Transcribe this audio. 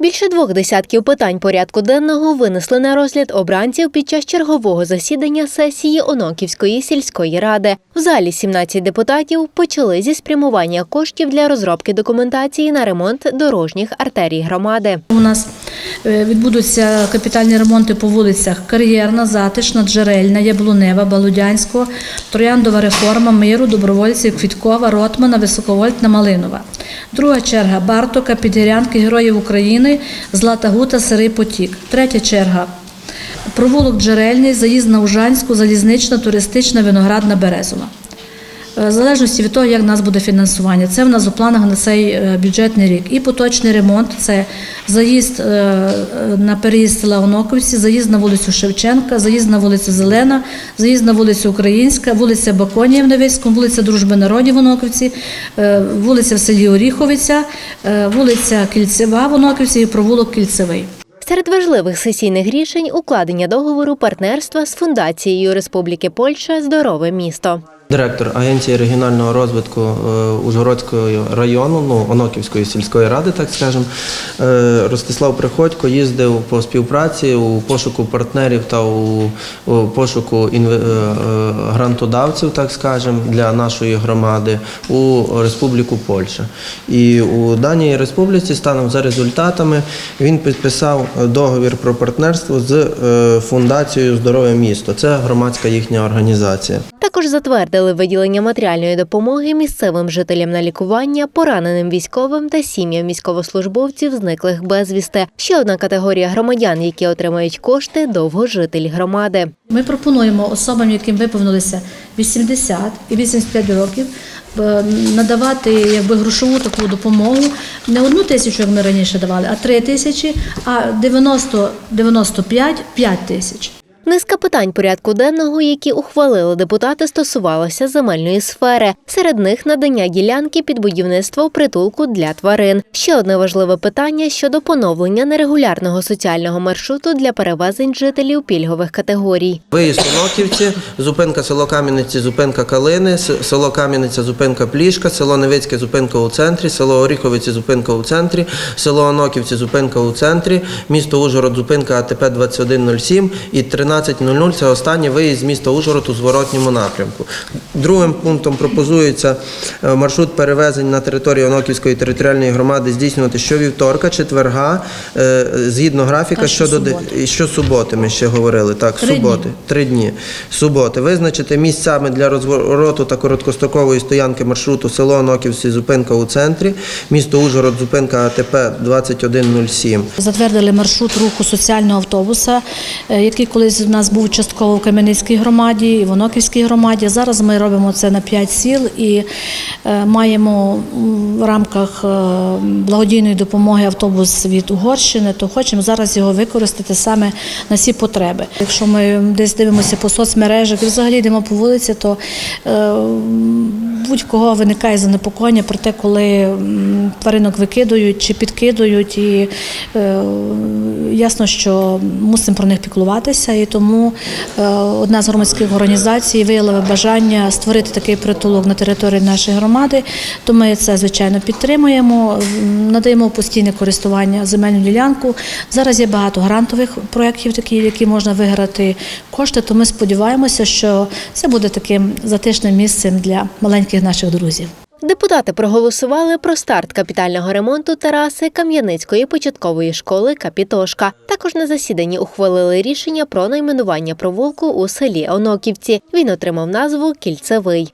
Більше двох десятків питань порядку денного винесли на розгляд обранців під час чергового засідання сесії Оноківської сільської ради. В залі 17 депутатів почали зі спрямування коштів для розробки документації на ремонт дорожніх артерій громади. У нас е, відбудуться капітальні ремонти по вулицях Кар'єрна, Затишна, Джерельна, Яблунева, Балудянського, Трояндова реформа, Миру, Добровольців, Квіткова, Ротмана, Високовольтна, Малинова. Друга черга Бартока, Підірянки, Героїв України, Злата Гута, Сирий Потік. Третя черга Провулок Джерельний, заїзд на Ужанську, залізнична, туристична, виноградна, Березова. Е, В залежності від того, як в нас буде фінансування. Це в нас у планах на цей е, бюджетний рік. І поточний ремонт це заїзд е, на переїзд села Оноковці, заїзд на вулицю Шевченка, заїзд на вулицю Зелена, заїзд на вулицю Українська, вулиця Баконія в Невицькому, вулиця Дружби народів в Оноковці, вулиця в селі Оріховиця, вулиця Кільцева в Оноковці і провулок Кільцевий. Серед важливих сесійних рішень укладення договору партнерства з фундацією Республіки Польща Здорове місто. Директор Агенції регіонального розвитку е, Ужгородського району, ну Оноківської сільської ради, так скажемо, е, Ростислав Приходько їздив по співпраці у пошуку партнерів та у, пошуку інве- е, грантодавців, так скажемо, для нашої громади у Республіку Польща. І у даній республіці, станом за результатами, він підписав договір про партнерство з фундацією Здорове місто. Це громадська їхня організація. Також затвердили виділення матеріальної допомоги місцевим жителям на лікування, пораненим військовим та сім'ям військовослужбовців, зниклих безвісти. Ще одна категорія громадян, які отримають кошти довгожителі громади. Ми пропонуємо особам, яким виповнилося 80 і 85 років, е, надавати якби грошову таку допомогу не одну тисячу, як ми раніше давали, а три тисячі, а 90-95 – 5 тисяч. Низка питань порядку денного, які ухвалили депутати, стосувалася земельної сфери. Серед них надання ділянки під будівництво притулку для тварин. Ще одне важливе питання щодо поновлення нерегулярного соціального маршруту для перевезень жителів пільгових категорій. Виїзд Оноківці, зупинка село Кам'яниці, зупинка Калини, село Кам'яниця, зупинка Плішка, село Невицьке, зупинка у центрі, село Оріховиці, зупинка у центрі, село Оноківці, зупинка у центрі, місто Ужгород, зупинка АТП 2107 і 13.00 – це останній виїзд з міста Ужгород у зворотньому напрямку. Другим пунктом пропозується е, маршрут перевезень на території Оноківської територіальної громади здійснювати щовівторка, четверга, е, згідно графіка, щодо щосуботи. і ми ще говорили. Так, Три суботи. дні. Три дні. Суботи. Визначити місцями для розвороту та короткострокової стоянки маршруту село Оноківці, зупинка у центрі, місто Ужгород, зупинка АТП 2107. Затвердили маршрут руху соціального автобуса, е, який колись у нас був частково в Кам'янецькій громаді і в Оноківській громаді. Зараз ми робимо це на 5 сіл і е, маємо в рамках е, благодійної допомоги автобус від Угорщини, то хочемо зараз його використати саме на ці потреби. Якщо ми десь дивимося по соцмережах і взагалі йдемо по вулиці, то е, будь-кого виникає занепокоєння про те, коли тваринок викидують чи підкидують, і ясно, що мусимо про них піклуватися. І тому одна з громадських організацій виявила бажання створити такий притулок на території нашої громади. То ми це звичайно підтримуємо, надаємо постійне користування земельну ділянку. Зараз є багато грантових проєктів, такі, які можна виграти кошти. То ми сподіваємося, що це буде таким затишним місцем для маленьких наших друзів. Депутати проголосували про старт капітального ремонту тераси Кам'яницької початкової школи Капітошка. Також на засіданні ухвалили рішення про найменування провулку у селі Оноківці. Він отримав назву Кільцевий.